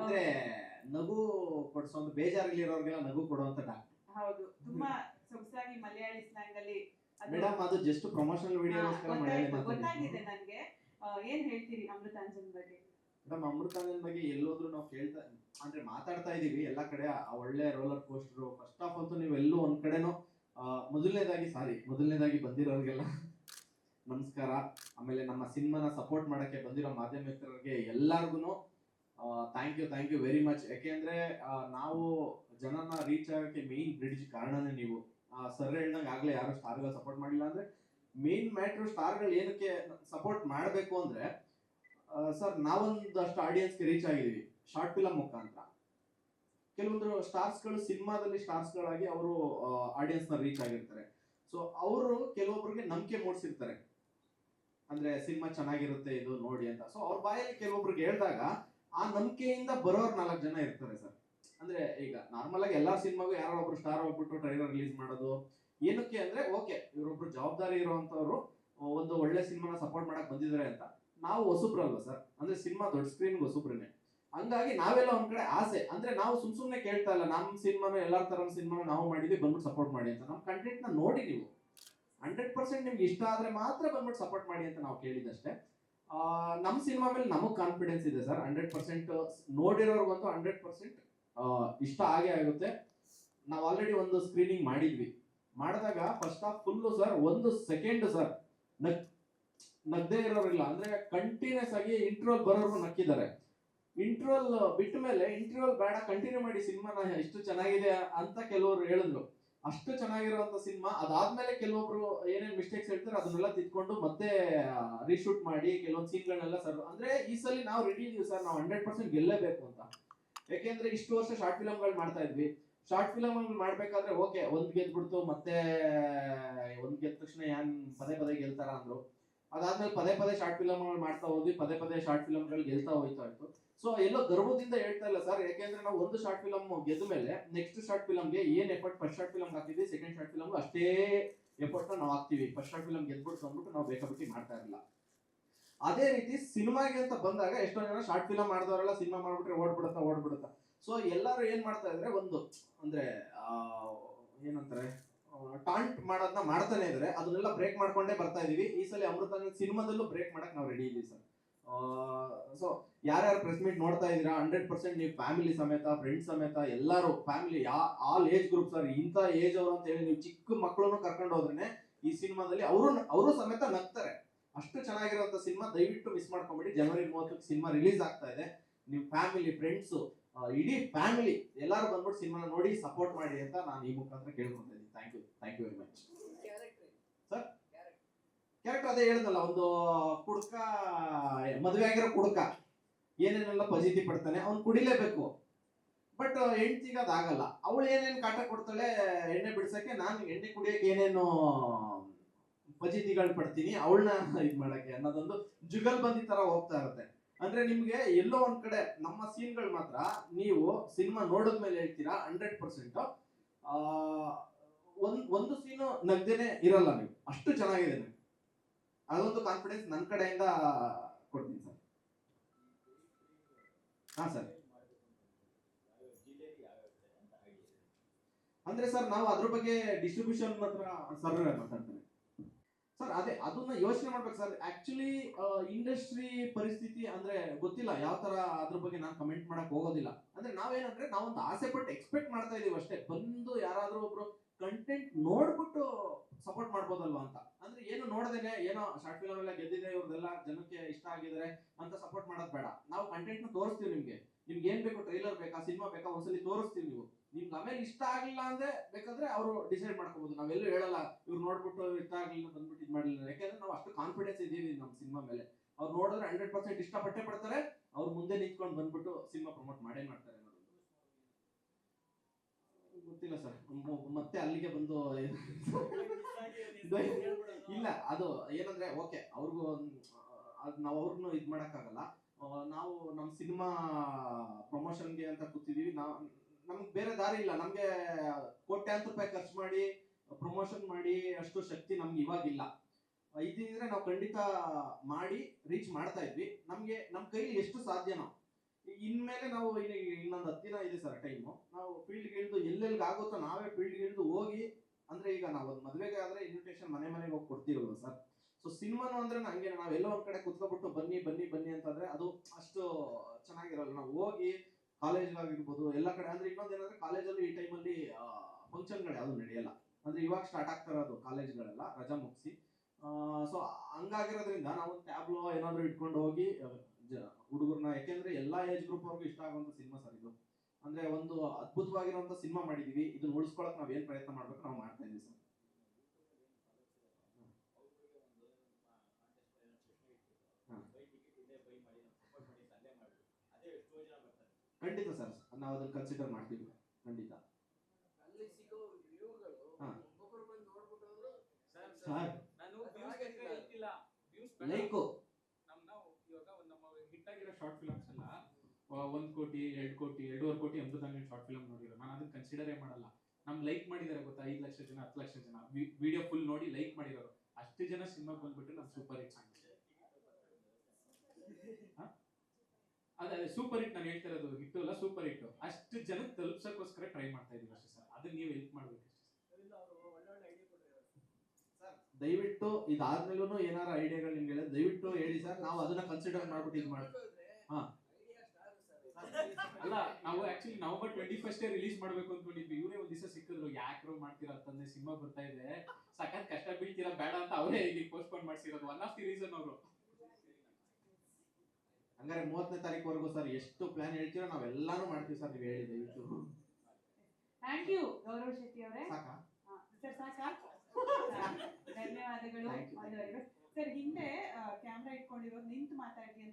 ಅಂದ್ರೆ ನಗು ಕೊಡಿಸೋ ಒಂದು ಬೇಜಾರಲ್ಲಿರೋರ್ಗೆಲ್ಲ ನಗು ಕೊಡುವಂತ ಡಾಕ್ಟರ್ ಹೌದು. ತುಂಬಾ ಸೊಗಸಾಗಿ ಮಲಯಾಳಿ ಸ್ಲ್ಯಾಂಗ್ ಅಲ್ಲಿ ಅದು- ಮೇಡಮ್ ಅದು ಜಸ್ಟ್ ಪ್ರಮೋಷನಲ್ ಗೊತ್ತಾಯ್ತು, ಮಲಯಾಳಿ ಗೊತ್ತಾಗಿದೆ ನನ್ಗೆ. ಆ, ಏನ್ ಹೇಳ್ತೀರಿ ಅಮೃತಾಂಜನ್ ಬಗ್ಗೆ? ಮೇಡಮ್ ಅಮೃತಾನಂದ್ ಬಗ್ಗೆ ಎಲ್ಲೋದ್ರು ನಾವು ಕೇಳ್ತಾ ಅಂದ್ರೆ ಮಾತಾಡ್ತಾ ಇದೀವಿ ಎಲ್ಲಾ ಕಡೆ. ಆ ಒಳ್ಳೆ ರೋಲರ್ ಕೋಸ್ಟರ್ ಫಸ್ಟ್ ಆಫ್ ಅಂತೂ ನೀವು ಎಲ್ಲೂ ಒಂದ್ ಕಡೆನೂ ಆ, ಮೊದಲನೇದಾಗಿ ಸಾರಿ ಮೊದಲನೇದಾಗಿ ಬಂದಿರೋರ್ಗೆಲ್ಲ ನಮಸ್ಕಾರ. ಆಮೇಲೆ ನಮ್ಮ ಸಿನಿಮಾನ ಸಪೋರ್ಟ್ ಮಾಡಕ್ಕೆ ಬಂದಿರೋ ಮಾಧ್ಯಮ ಎಲ್ಲಾರ್ಗುನು ಎಲ್ಲಾರ್ಗು thank you thank you very much ಯಾಕೆಂದ್ರೆ ನಾವು ಜನನ ರೀಚ್ ಆಗಕ್ಕೆ ಮೇನ್ ಬ್ರಿಡ್ಜ್ ಕಾರಣನೇ ನೀವು. ಸರ್ ಹೇಳ್ದಂಗೆ ಆಗ್ಲೇ ಯಾರು ಸ್ಟಾರ್ಗಳು ಸಪೋರ್ಟ್ ಮಾಡಿಲ್ಲ ಅಂದ್ರೆ ಮೇನ್ ಮ್ಯಾಟ್ರ್ ಸ್ಟಾರ್ಗಳು ಏನಕ್ಕೆ ಸಪೋರ್ಟ್ ಮಾಡಬೇಕು ಅಂದ್ರೆ ಸರ್ ನಾವೊಂದಷ್ಟು ಆಡಿಯನ್ಸ್ಗೆ ರೀಚ್ ಆಗಿದ್ದೀವಿ ಶಾರ್ಟ್ ಫಿಲಮ್ ಮುಖಾಂತರ. ಕೆಲವೊಂದು ಸ್ಟಾರ್ಸ್ಗಳು ಸಿನಿಮಾದಲ್ಲಿ ಸ್ಟಾರ್ಸ್ಗಳಾಗಿ ಅವರು ಆಡಿಯನ್ಸ್ನ ರೀಚ್ ಆಗಿರ್ತಾರೆ. ಸೊ ಅವರು ಕೆಲವೊಬ್ಬರಿಗೆ ನಂಬಿಕೆ ಮೂಡಿಸಿರ್ತಾರೆ. ಅಂದ್ರೆ, ಸಿನಿಮಾ ಚೆನ್ನಾಗಿರುತ್ತೆ ಇದು ನೋಡಿ ಅಂತ. ಸೊ ಅವ್ರ ಬಾಯಲ್ಲಿ ಕೆಲವೊಬ್ರಿಗೆ ಹೇಳಿದಾಗ ಆ ನಂಬಿಕೆಯಿಂದ ಬರೋರ್ ನಾಲ್ಕು ಜನ ಇರ್ತಾರೆ ಸರ್. ಅಂದ್ರೆ ಈಗ ನಾರ್ಮಲ್ ಆಗಿ ಎಲ್ಲಾ ಸಿನಿಮಾಗೂ ಯಾರೋ ಒಬ್ರು ಸ್ಟಾರ್ ಹೋಗ್ಬಿಟ್ಟು ಟ್ರೈಲರ್ ರಿಲೀಸ್ ಮಾಡೋದು. ಏನಕ್ಕೆ ಅಂದ್ರೆ ಓಕೆ ಇವರೊಬ್ರು ಜವಾಬ್ದಾರಿ ಇರುವಂತವ್ರು ಒಂದು ಒಳ್ಳೆ ಸಿನಿಮಾನ ಸಪೋರ್ಟ್ ಮಾಡಕ್ ಬಂದಿದ್ದಾರೆ ಅಂತ. ನಾವು ಹೊಸಬ್ರಲ್ವಾ ಸರ್? ಅಂದ್ರೆ ಸಿನಿಮಾ ದೊಡ್ಡ ಸ್ಕ್ರೀನ್ ಹೊಸಬ್ರೇನೆ. ಹಂಗಾಗಿ ನಾವೆಲ್ಲ ಒಂದ್ ಕಡೆ ಆಸೆ. ಅಂದ್ರೆ ನಾವು ಸುಮ್ ಸುಮ್ನೆ ಕೇಳ್ತಾ ಇಲ್ಲ, ನಮ್ ಸಿನಿಮಾನು ಎಲ್ಲಾ ತರ ಸಿನಿಮಾನು ನಾವು ಮಾಡಿದ್ವಿ, ಬಂದ್ಬಿಟ್ಟು ಸಪೋರ್ಟ್ ಮಾಡಿ ಅಂತ. ನಮ್ಮ ಕಂಟೆಂಟ್ನ ನೋಡಿ ನೀವು. ಹಂಡ್ರೆಡ್ ಪರ್ಸೆಂಟ್ ನಿಮ್ಗೆ ಇಷ್ಟ ಆದ್ರೆ ಮಾತ್ರ ಬಂದ್ಬಿಟ್ಟು ಸಪೋರ್ಟ್ ಮಾಡಿ ಅಂತ ನಾವು ಕೇಳಿದಷ್ಟೇ ನಮ್ಮ ಸಿನಿಮಾ ಮೇಲೆ ನಮಗೆ ಕಾನ್ಫಿಡೆನ್ಸ್ ಇದೆ ಸರ್. ಹಂಡ್ರೆಡ್ ಪರ್ಸೆಂಟ್ ನೋಡಿರೋರ್ಗಂತೂ ಹಂಡ್ರೆಡ್ ಪರ್ಸೆಂಟ್ ಇಷ್ಟ ಆಗೇ ಆಗುತ್ತೆ. ನಾವು ಆಲ್ರೆಡಿ ಒಂದು ಸ್ಕ್ರೀನಿಂಗ್ ಮಾಡಿದ್ವಿ. ಮಾಡಿದಾಗ ಫಸ್ಟ್ ಆಫ್ ಫುಲ್ಲು ಸರ್, ಒಂದು ಸೆಕೆಂಡ್ ಸರ್, ನಗ್, ನಗ್ದೇ ಇರೋರಿಲ್ಲ. ಅಂದ್ರೆ ಕಂಟಿನ್ಯೂಸ್ ಆಗಿ ಇಂಟ್ರೋಲ್ ಬರೋರು ನಕ್ಕಿದ್ದಾರೆ. ಇಂಟ್ರೋಲ್ ಬಿಟ್ಟ ಮೇಲೆ ಇಂಟ್ರೋಲ್ ಬೇಡ ಕಂಟಿನ್ಯೂ ಮಾಡಿ ಸಿನಿಮಾನ ಎಷ್ಟು ಚೆನ್ನಾಗಿದೆ ಅಂತ ಕೆಲವರು ಹೇಳಿದ್ರು. ಅಷ್ಟು ಚೆನ್ನಾಗಿರುವಂತ ಸಿನಿಮಾ. ಅದಾದ್ಮೇಲೆ ಕೆಲವೊಬ್ರು ಏನೇನು ಮಿಸ್ಟೇಕ್ಸ್ ಹೇಳ್ತಾರೆ ಅದನ್ನೆಲ್ಲ ತಿದ್ಕೊಂಡು ಮತ್ತೆ ರೀಶೂಟ್ ಮಾಡಿ ಕೆಲವೊಂದು ಸೀನ್ಗಳನ್ನೆಲ್ಲ ಸರ್ ಅಂದ್ರೆ ಈ ಸಲ ನಾವು ರೆಡಿ ಇದೀವಿ ಸರ್ ನಾವು ಹಂಡ್ರೆಡ್ ಪರ್ಸೆಂಟ್ ಗೆಲ್ಲೇಬೇಕು ಅಂತ. ಯಾಕೆಂದ್ರೆ ಇಷ್ಟು ವರ್ಷ ಶಾರ್ಟ್ ಫಿಲಮ್ಗಳು ಮಾಡ್ತಾ ಇದ್ವಿ. ಶಾರ್ಟ್ ಫಿಲಮ್ ಮಾಡ್ಬೇಕಾದ್ರೆ ಓಕೆ ಒಂದ್ ಗೆದ್ಬಿಡ್ತು, ಮತ್ತೆ, ಒಂದ್ ಗೆದ್ದ ತಕ್ಷಣ ಏನ್ ಪದೇ ಪದೇ ಗೆಲ್ತಾರ ಅಂದ್ರು. ಅದಾದ್ಮೇಲೆ ಪದೇ ಪದೇ ಶಾರ್ಟ್ ಫಿಲಮ್ ಮಾಡ್ತಾ ಹೋದ್ವಿ, ಪದೇ ಪದೇ ಶಾರ್ಟ್ ಫಿಲಮ್ಗಳು ಗೆಲ್ತಾ ಹೋಯ್ತಾ ಇತ್ತು. ಸೊ ಎಲ್ಲೋ ಗರ್ವದಿಂದ ಹೇಳ್ತಾ ಇಲ್ಲ ಸರ್ ಯಾಕೆಂದ್ರೆ ನಾವು ಒಂದು ಶಾರ್ಟ್ ಫಿಲಮ್ ಗೆದ್ದ ಮೇಲೆ ನೆಕ್ಸ್ಟ್ ಶಾರ್ಟ್ ಫಿಲಮ್ಗೆ ಏನ್ ಎಫರ್ಟ್ ಫಸ್ಟ್ ಶಾರ್ಟ್ ಫಿಲಮ್ ಹಾಕಿದ್ವಿ ಸೆಕೆಂಡ್ ಶಾರ್ಟ್ ಫಿಲಮ್ ಅಷ್ಟೇ ಎಫರ್ಟ್ ನಾವು ಹಾಕ್ತಿವಿ. ಫಸ್ಟ್ ಶಾರ್ಟ್ ಫಿಲಮ್ ಗೆದ್ಬಿಟ್ಟು ಅಂದ್ಬಿಟ್ಟು ನಾವು ಬೇಕಾಬಿಟ್ಟಿ ಮಾಡ್ತಾ ಇರಲಿಲ್ಲ ಅದೇ ರೀತಿ ಸಿನಿಮಾಗೆ ಅಂತ ಬಂದಾಗ ಎಷ್ಟೋ ಜನ ಶಾರ್ಟ್ ಫಿಲಮ್ ಮಾಡಿದವರೆಲ್ಲ ಸಿನಿಮಾ ಮಾಡ್ಬಿಟ್ರೆ ಓಡ್ಬಿಡುತ್ತಾ ಓಡ್ಬಿಡುತ್ತಾ. ಸೊ ಎಲ್ಲರೂ ಏನ್ ಮಾಡ್ತಾ ಇದ್ರೆ, ಒಂದು ಅಂದ್ರೆ ಏನಂತಾರೆ ಟಾಂಟ್ ಮಾಡೋದನ್ನ ಮಾಡ್ತಾನೆ ಇದ್ರೆ. ಅದನ್ನೆಲ್ಲ ಬ್ರೇಕ್ ಮಾಡ್ಕೊಂಡೇ ಬರ್ತಾ ಇದೀವಿ. ಈ ಸಲ ಅಮೃತ ಸಿನಿಮಾದಲ್ಲೂ ಬ್ರೇಕ್ ಮಾಡಕ್ ನಾವು ರೆಡಿ ಇದೀವಿ ಸರ್ ಸೊ ಯಾರ್ಯಾರು ಪ್ರೆಸ್ ಮೀಟ್ ನೋಡ್ತಾ ಇದೀರಾ ಹಂಡ್ರೆಡ್ ಪರ್ಸೆಂಟ್ ನೀವು ಫ್ಯಾಮಿಲಿ ಸಮೇತ ಫ್ರೆಂಡ್ಸ್ ಸಮೇತ ಎಲ್ಲರೂ ಫ್ಯಾಮಿಲಿ ಯಾ ಆಲ್ ಏಜ್ ಗ್ರೂಪ್ ಸರ್ ಇಂಥ ಏಜ್ ಅವರು ಅಂತ ಹೇಳಿ ನೀವು ಚಿಕ್ಕ ಮಕ್ಕಳನ್ನು ಕರ್ಕೊಂಡು ಹೋದ್ರೆ ಈ ಸಿನಿಮಾದಲ್ಲಿ ಅವರು ಅವರು ಸಮೇತ ನಗ್ತಾರೆ. ಅಷ್ಟು ಚೆನ್ನಾಗಿರುವಂತ ಸಿನಿಮಾ ದಯವಿಟ್ಟು ಮಿಸ್ ಮಾಡ್ಕೊಂಬಿಡಿ. ಜನವರಿ ಮೂವತ್ತಕ್ಕೆ ಸಿನಿಮಾ ರಿಲೀಸ್ ಆಗ್ತಾ ಇದೆ. ನೀವು ಫ್ಯಾಮಿಲಿ ಫ್ರೆಂಡ್ಸ್ ಇಡೀ ಫ್ಯಾಮಿಲಿ ಎಲ್ಲರೂ ಬಂದ್ಬಿಟ್ಟು ಸಿನಿಮಾ ನೋಡಿ ಸಪೋರ್ಟ್ ಮಾಡಿ ಅಂತ ನಾನು ಈ ಮುಖಾಂತರ ಕೇಳ್ಕೊಂತ ಇದ್ದೀನಿ. Thank you thank you very much character ಅದೇ ಹೇಳಿದಲ್ಲ ಒಂದು ಕುಡ್ಕ, ಮದುವೆ ಆಗಿರೋ ಕುಡ್ಕ, ಏನೇನೆಲ್ಲ ಪಜಿತಿ ಪಡ್ತಾನೆ, ಅವ್ನು ಕುಡಿಲೇಬೇಕು. ಬಟ್ ಹೆಂಡ್ತಿಗೆ ಅದಾಗಲ್ಲ. ಅವಳು ಏನೇನು ಕಾಟ ಕೊಡ್ತಾಳೆ, ಎಣ್ಣೆ ಬಿಡ್ಸಕ್ಕೆ, ನಾನು ಎಣ್ಣೆ ಕುಡಿಯಕ್ಕೆ ಏನೇನು ಪಜಿತಿಗಳು ಪಡ್ತೀನಿ, ಅವಳನ್ನ ಇದು ಮಾಡಕ್ಕೆ ಅನ್ನೋದೊಂದು ಜುಗಲ್ಬಂದಿ ತರ ಹೋಗ್ತಾ ಇರುತ್ತೆ. ಅಂದ್ರೆ ನಿಮ್ಗೆ ಎಲ್ಲೋ ಒಂದ್ ಕಡೆ, ನಮ್ಮ ಸೀನ್ಗಳು ಮಾತ್ರ, ನೀವು ಸಿನಿಮಾ ನೋಡಿದ್ಮೇಲೆ ಹೇಳ್ತೀರಾ ಹಂಡ್ರೆಡ್ ಪರ್ಸೆಂಟ್ ಒಂದು ಒಂದು ಸೀನು ನಗ್ದೇನೆ ಇರಲ್ಲ ನೀವು. ಅಷ್ಟು ಚೆನ್ನಾಗಿದೆ ಅದೊಂದು ಕಾನ್ಫಿಡೆನ್ಸ್ ನನ್ನ ಕಡೆಯಿಂದ ಕೊಡ್ತೀನಿ ಸರ್. ಹಾ ಸರ್. ಅಂದ್ರೆ ಸರ್, ನಾವು ಅದ್ರ ಬಗ್ಗೆ ಡಿಸ್ಟ್ರಿಬ್ಯೂಷನ್ ಮಾತ್ರ ಸರ್ ಮಾತಾಡ್ತಾರೆ ಸರ್, ಅದೇ, ಅದನ್ನ ಯೋಚನೆ ಮಾಡ್ಬೇಕು ಸರ್. ಆಕ್ಚುಲಿ ಇಂಡಸ್ಟ್ರಿ ಪರಿಸ್ಥಿತಿ ಅಂದ್ರೆ ಗೊತ್ತಿಲ್ಲ. ಯಾವ ತರ ಅದ್ರ ಬಗ್ಗೆ ನಾನು ಕಮೆಂಟ್ ಮಾಡಕ್ ಹೋಗೋದಿಲ್ಲ. ಅಂದ್ರೆ ನಾವೇನಂದ್ರೆ, ನಾವೊಂದು ಆಸೆ ಪಟ್ಟು ಎಕ್ಸ್ಪೆಕ್ಟ್ ಮಾಡ್ತಾ ಇದೀವಿ ಅಷ್ಟೇ. ಬಂದು ಯಾರಾದ್ರೂ ಒಬ್ರು ಕಂಟೆಂಟ್ ನೋಡ್ಬಿಟ್ಟು ಸಪೋರ್ಟ್ ಮಾಡ್ಬೋದಲ್ವಾ ಅಂತ. ಏನು ನೋಡದೇನೆ ಏನೋ ಶಾರ್ಟ್ ಫಿಲಮ್ ಎಲ್ಲ ಗೆದ್ದಿದೆ ಇವ್ರದೆಲ್ಲ ಜನಕ್ಕೆ ಇಷ್ಟ ಆಗಿದ್ರೆ ಅಂತ ಸಪೋರ್ಟ್ ಮಾಡೋದ್ ಬೇಡ. ನಾವು ಕಂಟೆಂಟ್ ತೋರಿಸ್ತೀವಿ ನಿಮ್ಗೆ. ನಿಮ್ಗೆ ಏನ್ ಬೇಕು ಟ್ರೈಲರ್ ಬೇಕಾ ಸಿನಿಮಾ ಬೇಕಾ, ಒಂದ್ಸಲಿ ತೋರಿಸ್ತೀವಿ ನೀವು. ನಿಮ್ಗೆ ಆಮೇಲೆ ಇಷ್ಟ ಆಗಿಲ್ಲ ಅಂದ್ರೆ ಬೇಕಾದ್ರೆ ಅವರು ಡಿಸೈಡ್ ಮಾಡ್ಕೋಬಹುದು ನಾವೆಲ್ಲೂ ಹೇಳಲ್ಲ, ಇವ್ರು ನೋಡ್ಬಿಟ್ಟು ಇಷ್ಟ ಆಗಲಿಲ್ಲ ಬಂದ್ಬಿಟ್ಟು ಇದು ಮಾಡಲಿಲ್ಲ. ಯಾಕಂದ್ರೆ ನಾವು ಅಷ್ಟು ಕಾನ್ಫಿಡೆನ್ಸ್ ಇದೀವಿ ನಮ್ಮ ಸಿನಿಮಾ ಮೇಲೆ. ಅವ್ರು ನೋಡಿದ್ರೆ ಹಂಡ್ರೆಡ್ ಪರ್ಸೆಂಟ್ ಇಷ್ಟಪಟ್ಟೆ ಪಡ್ತಾರೆ. ಅವ್ರು ಮುಂದೆ ನಿಂತ್ಕೊಂಡು ಬಂದ್ಬಿಟ್ಟು ಸಿನಿಮಾ ಪ್ರಮೋಟ್ ಮಾಡೇ ಮಾಡ್ತಾರೆ. ಗೊತ್ತಿಲ್ಲ ಸರ್. ಮತ್ತೆ ಅಲ್ಲಿಗೆ ಬಂದು ಇಲ್ಲ ಅದು ಏನಂದ್ರೆ ಓಕೆ ಅವ್ರಿಗೂ ನಾವು ಅವ್ರನ್ನೂ ಇದ್ ಮಾಡಕ್ಕಾಗಲ್ಲ. ನಾವು ನಮ್ಮ ಸಿನಿಮಾ ಪ್ರಮೋಷನ್ಗೆ ಅಂತ ಕೂತಿದೀವಿ. ನಾವು ನಮ್ಗೆ ಬೇರೆ ದಾರಿ ಇಲ್ಲ. ನಮ್ಗೆ ಕೋಟ್ಯಾಂತ ರೂಪಾಯಿ ಖರ್ಚು ಮಾಡಿ ಪ್ರಮೋಷನ್ ಮಾಡಿ ಅಷ್ಟು ಶಕ್ತಿ ನಮ್ಗೆ ಇವಾಗಿಲ್ಲ. ಇದಿದ್ರೆ ನಾವು ಖಂಡಿತ ಮಾಡಿ ರೀಚ್ ಮಾಡ್ತಾ ಇದ್ವಿ. ನಮ್ಗೆ ನಮ್ಮ ಕೈಲಿ ಎಷ್ಟು ಸಾಧ್ಯನೋ ಇನ್ಮೇಲೆ ನಾವು ಇನ್ನು ಇನ್ನೊಂದು ಹತ್ತು ದಿನ ಇದೆ ಸರ್ ಟೈಮು ನಾವು ಫೀಲ್ಡ್ಗೆ ಇಳಿದು ಎಲ್ಲೆಲ್ಲಿಗೆ ಆಗುತ್ತೋ ನಾವೇ ಫೀಲ್ಡ್ಗೆ ಇಳಿದು ಹೋಗಿ, ಅಂದ್ರೆ ಈಗ ನಾವು ಒಂದು ಮದುವೆಗೆ ಆದ್ರೆ ಇನ್ವಿಟೇಷನ್ ಮನೆ ಮನೆಗೆ ಹೋಗಿ ಕೊಡ್ತಿರೋದು ಸರ್. ಸೊ ಸಿನಿಮಾನು ಅಂದ್ರೆ ಹಂಗೆ ನಾವು ಎಲ್ಲೋ ಒಂದ್ ಕಡೆ ಕುತ್ಕೊಬಿಟ್ಟು ಬನ್ನಿ ಬನ್ನಿ ಬನ್ನಿ ಅಂತಂದ್ರೆ ಅದು ಅಷ್ಟು ಚೆನ್ನಾಗಿರಲ್ಲ. ನಾವು ಹೋಗಿ ಕಾಲೇಜ್ಗಾಗಿರ್ಬೋದು ಎಲ್ಲ ಕಡೆ, ಅಂದ್ರೆ ಇನ್ನೊಂದೇನಂದ್ರೆ ಕಾಲೇಜಲ್ಲಿ ಈ ಟೈಮಲ್ಲಿ ಫಂಕ್ಷನ್ಗಳು ಯಾವುದು ನಡೆಯಲ್ಲ. ಅಂದ್ರೆ ಇವಾಗ ಸ್ಟಾರ್ಟ್ ಆಗ್ತಾ ಇರೋದು ಕಾಲೇಜ್ಗಳೆಲ್ಲ ರಜಾ ಮುಗಿಸಿ ಸೊ ಹಂಗಾಗಿರೋದ್ರಿಂದ ನಾವು ಟ್ಯಾಬ್ಲೋ ಏನಾದ್ರು ಇಟ್ಕೊಂಡು ಹೋಗಿ ಹುಡುಗರ್ನ ಯಾಕೆಂದ್ರೆ ಎಲ್ಲಾ ಏಜ್ ಗ್ರೂಪ್ ಅವ್ರಿಗೂ ಇಷ್ಟ ಆಗುವಂತ ಸಿನಿಮಾ ಸರ್ ಇದು ಅಂದ್ರೆ ಒಂದು ಅದ್ಭುತವಾಗಿರುವಂತ ಸಿನಿಮಾ ಮಾಡಿದೀವಿ ಇದನ್ನ ಉಳಿಸ್ಕೊಳಕ್ ನಾವ್ ಏನ್ ಪ್ರಯತ್ನ ಮಾಡ್ಬೇಕು ನಾವು ಮಾಡ್ತಾ ಇದೀವಿ ಸರ್ ಖಂಡಿತ ಸರ್ ನಾವು ಅದನ್ನ ಕನ್ಸಿಡರ್ ಮಾಡ್ತೀವಿ. ಖಂಡಿತ. ಅಲ್ಲಿ ಸಿಗೋ ವ್ಯೂಗಳು ಹಾ. ಒಬ್ಬೊಬ್ರು ಬಂದು ನೋಡ್ಬಿಟ್ಟು ಹೋದ್ರು ಸರ್ ಸರ್ ನಾನು views ಬಗ್ಗೆ ಹೇಳ್ತಿಲ್ಲ views ಬೇಡ. ಲೈಕು ನಮ್ ನಾವು ಇವಾಗ ಒಂದ್ ನಮ್ಮ ಹಿಟ್ ಆಗಿರೋ ಶಾರ್ಟ್ ಫಿಲಮ್ಸ್ ಎಲ್ಲ ಒಂದ್ ಕೋಟಿ ಎರಡ್ ಕೋಟಿ ಎರಡೂವರೆ ಕೋಟಿ ಅಮೃತಾಂಗನ್ ಶಾರ್ಟ್ ಫಿಲಮ್ ನೋಡಿರೋ ನಾನು ಅದನ್ನ ಕನ್ಸಿಡರೇ ಮಾಡಲ್ಲ. ನಮ್ ಲೈಕ್ ಮಾಡಿದಾರೆ ಗೊತ್ತಾ? ಐದ್ ಲಕ್ಷ ಜನ ಹತ್ತು ಲಕ್ಷ ಜನ. ವಿಡಿಯೋ ಫುಲ್ ನೋಡಿ ಲೈಕ್ ಮಾಡಿರೋರು. ಅಷ್ಟು ಜನ ಸಿನಿಮಾ ಬಂದ್ಬಿಟ್ಟು ನಮ್ ಸೂಪರ್ ಹಿಟ್ ಸಾಂಗ್ ಅದೇ ಸೂಪರ್ ಹಿಟ್ ನಾನು ಹೇಳ್ತಾ ಇರೋದು ಹಿಟ್ ಅಲ್ಲ ಸೂಪರ್ ಹಿಟ್ ಅಷ್ಟು ಜನ ತಲುಪ್ಸಕ್ಕೋಸ್ಕರ ಟ್ರೈ ಮಾಡ್ತಾ ಇದೀವಿ ಅಷ್ಟೇ ಸರ್. ಅದನ್ನ ನೀವು ಹೆಲ್ಪ್ ಮಾಡ್ಬೇಕು ಅಷ್ಟೇ ದಯವಿಟ್ಟು ಇದಾದ್ಮೇಲೂ ಏನಾರ ಐಡಿಯಾಗಳು ನಿಮ್ಗೆ ದಯವಿಟ್ಟು ಹೇಳಿ ಸರ್ ನಾವು ಅದನ್ನ ಕನ್ಸಿಡರ್ ಮಾಡ್ಬಿಟ್ಟು ಇದು ಮಾಡಿ ಹಾ. ಅಲ್ಲ ನಾವು actually November twenty first release ಮಾಡ್ಬೇಕು ಅನ್ಕೊಂಡಿದ್ವಿ ಇವರೇ ಒಂದ್ ದಿವಸ ಸಿಕ್ಕಿದ್ರು ಯಾಕ್ರೋ ಮಾಡ್ತೀರಾ ಅಂತಂದ್ರೆ ಸಿನಿಮಾ ಬರ್ತಾ ಇದೆ. ಸಖತ್ ಕಷ್ಟ ಬೀಳ್ತೀರಾ ಬೇಡ ಅಂತ ಅವರೇ ಇಲ್ಲಿ ಪೋಸ್ಟ್ಪೋನ್ ಮಾಡ್ಸಿರೋದು. ಒನ್ ಆಫ್ ದಿ ರೀಸನ್ ಅವರು. ಹಂಗಾರೆ ಮೂವತ್ತನೇ ತಾರೀಕುವರೆಗೂ ಸರ್ ಎಷ್ಟು ಪ್ಲಾನ್ ಹೇಳ್ತೀರೋ ನಾವೆಲ್ಲಾನು ಮಾಡ್ತೀವಿ ಸರ್ ನೀವು ಹೇಳಿ ದಯವಿಟ್ಟು. ಥ್ಯಾಂಕ್ ಯು ಗೌರವ್ ಶೆಟ್ಟಿ ಅವರೇ. ಸಾಕಾ? ಸರ್ ಸಾಕಾ? ಧನ್ಯವಾದಗಳು. ಸರ್ ಹಿಂದೆ ಕ್ಯಾಮ್ರಾ ಇಟ್ಕೊಂಡಿರೋದು ನಿಂತು ಮಾತಾಡಿ ಅಂತ